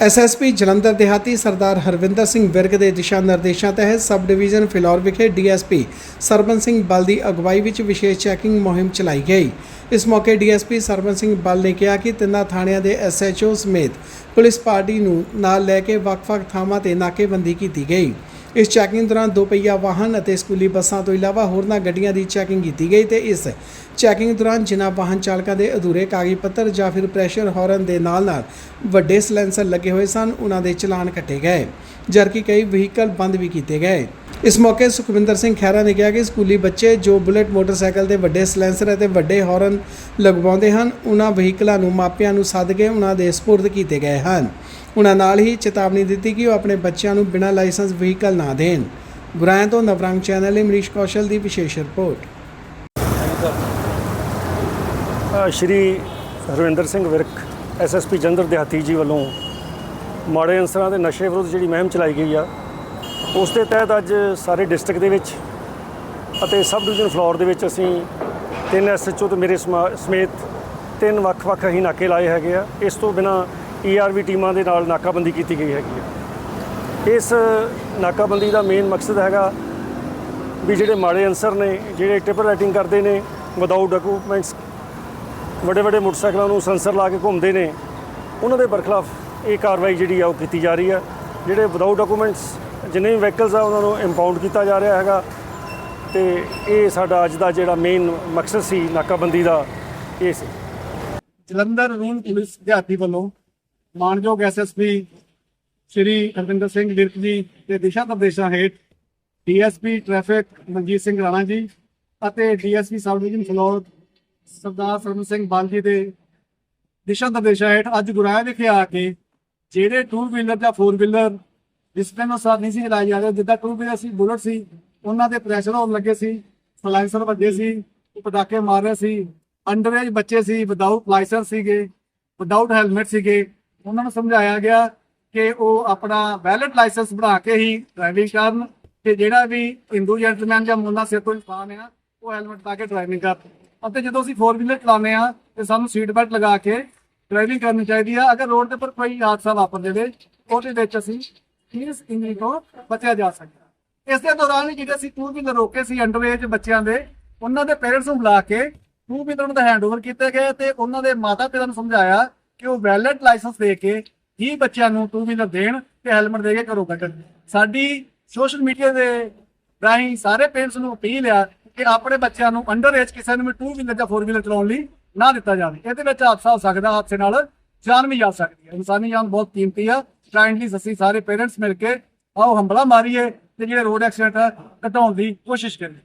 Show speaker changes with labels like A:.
A: SSP Jalandhar ਦਿਹਾਤੀ ਸਰਦਾਰ ਹਰਵਿੰਦਰ ਸਿੰਘ ਵਿਰਗ ਦੇ ਦਿਸ਼ਾ ਨਿਰਦੇਸ਼ਾਂ ਤਹਿਤ ਸਬ ਡਿਵੀਜ਼ਨ ਫਿਲੌਰ ਵਿਖੇ ਡੀਐਸਪੀ ਸਰਬਨ ਸਿੰਘ ਬਲ ਦੀ ਅਗਵਾਈ ਵਿੱਚ ਵਿਸ਼ੇਸ਼ ਚੈਕਿੰਗ ਮੁਹਿੰਮ ਚਲਾਈ ਗਈ। ਇਸ ਮੌਕੇ ਡੀਐਸਪੀ ਸਰਬਨ ਸਿੰਘ ਬਲ ਨੇ ਕਿਹਾ ਕਿ ਤਿੰਨਾਂ ਥਾਣਿਆਂ ਦੇ ਐਸਐਚਓ ਸਮੇਤ ਪੁਲਿਸ ਪਾਰਟੀ ਨੂੰ ਨਾਲ ਲੈ ਕੇ ਵੱਖ-ਵੱਖ ਥਾਵਾਂ ਤੇ ਨਾਕੇਬੰਦੀ ਕੀਤੀ ਗਈ। ਇਸ ਚੈਕਿੰਗ ਦੌਰਾਨ ਦੋਪਹੀਆ ਵਾਹਨ ਅਤੇ ਸਕੂਲੀ ਬੱਸਾਂ ਤੋਂ ਇਲਾਵਾ ਹੋਰਨਾਂ ਗੱਡੀਆਂ ਦੀ ਚੈਕਿੰਗ ਕੀਤੀ ਗਈ ਤੇ ਇਸ ਚੈਕਿੰਗ ਦੌਰਾਨ ਜਿਨ੍ਹਾਂ ਵਾਹਨ ਚਾਲਕਾਂ ਦੇ ਅਧੂਰੇ ਕਾਗਜ਼ ਪੱਤਰ ਜਾਂ ਫਿਰ ਪ੍ਰੈਸ਼ਰ ਹਾਰਨ ਦੇ ਨਾਲ-ਨਾਲ ਵੱਡੇ ਸਲੈਂਸਰ ਲੱਗੇ ਹੋਏ ਸਨ ਉਹਨਾਂ ਦੇ ਚਲਾਨ ਕੱਟੇ ਗਏ, ਜਦਕਿ ਕਈ ਵਹੀਕਲ ਬੰਦ ਵੀ ਕੀਤੇ ਗਏ। ਇਸ ਮੌਕੇ ਸੁਖਵਿੰਦਰ ਸਿੰਘ ਖਹਿਰਾ ਨੇ ਕਿਹਾ ਕਿ ਸਕੂਲੀ ਬੱਚੇ ਜੋ ਬੁਲੇਟ ਮੋਟਰਸਾਈਕਲ ਦੇ ਵੱਡੇ ਸਲੈਂਸਰ ਅਤੇ ਵੱਡੇ ਹਾਰਨ ਲਗਵਾਉਂਦੇ ਹਨ ਉਹਨਾਂ ਵਹੀਕਲਾਂ ਨੂੰ ਮਾਪਿਆਂ ਨੂੰ ਸੱਦ ਕੇ ਉਹਨਾਂ ਦੇ ਸਪੁਰਦ ਕੀਤੇ ਗਏ ਹਨ। ਉਹਨਾਂ ਨਾਲ ਹੀ ਚੇਤਾਵਨੀ ਦਿੱਤੀ ਕਿ ਉਹ ਆਪਣੇ ਬੱਚਿਆਂ ਨੂੰ ਬਿਨਾਂ ਲਾਇਸੈਂਸ ਵਹੀਕਲ ਨਾ ਦੇਣ। ਗੁਰਾਇਆਂ ਤੋਂ ਨਵਰੰਗ ਚੈਨਲ ਲਈ ਮਨੀਸ਼ ਕੌਸ਼ਲ ਦੀ ਵਿਸ਼ੇਸ਼ ਰਿਪੋਰਟ।
B: ਸ਼੍ਰੀ ਹਰਵਿੰਦਰ ਸਿੰਘ ਵਿਰਕ ਐਸਐਸਪੀ ਜੰਦਰ ਦਿਹਾਤੀ ਜੀ ਵੱਲੋਂ ਮਾੜੇ ਅਨਸਰਾਂ ਦੇ ਨਸ਼ੇ ਵਿਰੁੱਧ ਜਿਹੜੀ ਮੁਹਿੰਮ ਚਲਾਈ ਗਈ ਆ, ਉਸ ਦੇ ਤਹਿਤ ਅੱਜ ਸਾਰੇ ਡਿਸਟ੍ਰਿਕਟ ਦੇ ਵਿੱਚ ਅਤੇ ਸਬ ਡਿਵੀਜ਼ਨ ਫਲੋਰ ਦੇ ਵਿੱਚ ਅਸੀਂ ਤਿੰਨ ਐਸਐਚਓ ਤੇ ਮੇਰੇ ਸਮਾ- ਸਮੇਤ ਤਿੰਨ ਵੱਖ-ਵੱਖ ਅਸੀਂ ਨਾਕੇ ਲਾਏ ਹੈਗੇ ਆ। ਇਸ ਤੋਂ ਬਿਨਾ ਈਆਰਵੀ ਟੀਮਾਂ ਦੇ ਨਾਲ ਨਾਕਾਬੰਦੀ ਕੀਤੀ ਗਈ ਹੈਗੀ ਹੈ। ਇਸ ਨਾਕਾਬੰਦੀ ਦਾ ਮੇਨ ਮਕਸਦ ਹੈਗਾ ਵੀ ਜਿਹੜੇ ਮਾੜੇ ਅਨਸਰ ਨੇ, ਜਿਹੜੇ ਟ੍ਰਿਪਲ ਰਾਈਟਿੰਗ ਕਰਦੇ ਨੇ ਵਿਦਆਊਟ ਡਾਕੂਮੈਂਟਸ ਵੱਡੇ ਵੱਡੇ ਮੋਟਰਸਾਈਕਲਾਂ ਨੂੰ ਸੈਂਸਰ ਲਾ ਕੇ ਘੁੰਮਦੇ ਨੇ, ਉਹਨਾਂ ਦੇ ਬਰਖਲਾਫ ਇਹ ਕਾਰਵਾਈ ਜਿਹੜੀ ਆ ਉਹ ਕੀਤੀ ਜਾ ਰਹੀ ਆ। ਜਿਹੜੇ ਵਿਦਆਊਟ ਡਾਕੂਮੈਂਟਸ ਜਿੰਨੇ ਵੀ ਵਹੀਕਲਸ ਆ, ਉਹਨਾਂ ਨੂੰ ਇੰਪਾਊਂਡ ਕੀਤਾ ਜਾ ਰਿਹਾ ਹੈਗਾ। ਤੇ ਇਹ ਸਾਡਾ ਅੱਜ ਦਾ ਜਿਹੜਾ ਮੇਨ ਮਕਸਦ ਸੀ ਨਾਕਾਬੰਦੀ ਦਾ, ਇਹ ਸੀ।
C: ਜਲੰਧਰ ਰੂਰਲ ਪੁਲਿਸ ਦਿਹਾਤੀ ਵੱਲੋਂ ਮਾਨਯੋਗ ਐਸਐਸਪੀ ਸ਼੍ਰੀ ਹਰਵਿੰਦਰ ਸਿੰਘ ਵਿਰਕ ਜੀ ਦੇ ਦਿਸ਼ਾ ਨਿਰਦੇਸ਼ਾਂ ਹੇਠ ਡੀਐਸਪੀ ਟ੍ਰੈਫਿਕ ਮਨਜੀਤ ਸਿੰਘ ਰਾਣਾ ਜੀ ਅਤੇ DSP sub division Phillaur Sardar Sarwan Singh Bal ji ਦੇ ਦਿਸ਼ਾ ਨਿਰਦੇਸ਼ਾਂ ਹੇਠ ਅੱਜ ਗੁਰਾਇਆ ਵਿਖੇ ਆ ਕੇ ਜਿਹੜੇ ਟੂ ਵੀਲਰ ਜਾਂ ਫੋਰ ਵੀਲਰ ਡਿਸਪਲਿਨ ਅਨੁਸਾਰ ਨਹੀਂ ਸੀ ਚਲਾਏ ਜਾ ਰਹੇ, ਜਿੱਦਾਂ ਟੂ ਵੀਲਰ ਸੀ, ਬੁਲਟ ਸੀ, ਉਹਨਾਂ ਦੇ ਪ੍ਰੈਸ਼ਰ ਹੋਣ ਲੱਗੇ ਸੀ ਸਲਾਈਸਰ ਵੱਜੇ ਸੀ ਪਟਾਕੇ ਮਾਰ ਰਹੇ ਸੀ ਅੰਡਰਏਜ ਬੱਚੇ ਸੀ ਵਿਦਆਊਟ ਲਾਇਸੈਂਸ ਸੀਗੇ ਵਿਦਆਊਟ ਹੈਲਮਟ ਸੀਗੇ ਉਹਨਾਂ ਨੂੰ ਸਮਝਾਇਆ ਗਿਆ ਕਿ ਉਹ ਆਪਣਾ ਵੈਲਟ ਲਾਇਸੈਂਸ ਬਣਾ ਕੇ ਹੀ ਡਰਾਈਵਿੰਗ ਕਰਨ ਤੇ ਜਿਹੜਾ ਵੀ ਹਿੰਦੂ ਜੈਂਟਲਮੈਨ ਜਾਂ ਮੁੰਡਾ ਸਿਰ ਤੋਂ ਇਨਸਾਨ ਆ, ਉਹ ਹੈਲਮਟ ਪਾ ਕੇ ਡਰਾਈਵਿੰਗ ਕਰ। ਅਤੇ ਜਦੋਂ ਅਸੀਂ ਫੋਰ ਵੀਲਰ ਚਲਾਉਂਦੇ ਆ ਤੇ ਸਾਨੂੰ ਸੀਟ ਬੈਲਟ ਲਗਾ ਕੇ ਡਰਾਈਵਿੰਗ ਕਰਨੀ ਚਾਹੀਦੀ ਆ, ਅਗਰ ਰੋਡ ਦੇ ਉੱਪਰ ਕੋਈ ਹਾਦਸਾ ਵਾਪਰ ਜਾਵੇ, ਉਹਦੇ ਵਿੱਚ ਅਸੀਂ ਇਸ ਇੰਜਰੀ ਤੋਂ ਬਚਿਆ ਜਾ ਸਕਦਾ। ਇਸ ਦੇ ਦੌਰਾਨ ਹੀ ਜਿਹੜੇ ਅਸੀਂ ਟੂ ਵੀਲਰ ਰੋਕੇ ਸੀ ਅੰਡਰ ਏਜ ਬੱਚਿਆਂ ਦੇ, ਉਹਨਾਂ ਦੇ ਪੇਰੈਂਟਸ ਨੂੰ ਬੁਲਾ ਕੇ ਟੂ ਵੀਲਰ ਨੂੰ ਹੈਂਡਓਵਰ ਕੀਤੇ ਗਏ ਤੇ ਉਹਨਾਂ ਦੇ ਮਾਤਾ ਪਿਤਾ ਨੂੰ ਸਮਝਾਇਆ ਕਿ ਉਹ ਵੈਲਿਡ ਲਾਇਸੈਂਸ ਦੇ ਕੇ ਹੀ ਬੱਚਿਆਂ ਨੂੰ ਟੂ ਵੀਲਰ ਦੇਣ ਤੇ ਹੈਲਮਟ ਦੇ ਕੇ ਘਰੋਂ ਕੱਢਣ। ਸਾਡੀ ਸੋਸ਼ਲ ਮੀਡੀਆ ਦੇ ਰਾਹੀਂ ਸਾਰੇ ਪੇਰੈਂਟਸ ਨੂੰ ਅਪੀਲ ਆ ਕਿ ਆਪਣੇ ਬੱਚਿਆਂ ਨੂੰ ਅੰਡਰ ਏਜ ਕਿਸੇ ਨੂੰ ਵੀ ਟੂ ਵੀਲਰ ਜਾਂ ਫੋਰ ਵੀਲਰ ਚਲਾਉਣ ਲਈ ਨਾ ਦਿੱਤਾ ਜਾਵੇ। ਇਹਦੇ ਵਿੱਚ ਹਾਦਸਾ ਹੋ ਸਕਦਾ, ਹਾਦਸੇ ਨਾਲ ਜਾਨ ਵੀ ਜਾ ਸਕਦੀ ਹੈ। ਇਨਸਾਨੀ ਜਾਨ ਬਹੁਤ ਕੀਮਤੀ ਆ। ਕਾਈਂਡਲੀ ਅਸੀਂ ਸਾਰੇ ਪੇਰੈਂਟਸ ਮਿਲ ਕੇ ਆਓ ਹੰਬਲਾ ਮਾਰੀਏ ਤੇ ਜਿਹੜੇ ਰੋਡ ਐਕਸੀਡੈਂਟ ਆ, ਘਟਾਉਣ ਦੀ ਕੋਸ਼ਿਸ਼ ਕਰੀਏ।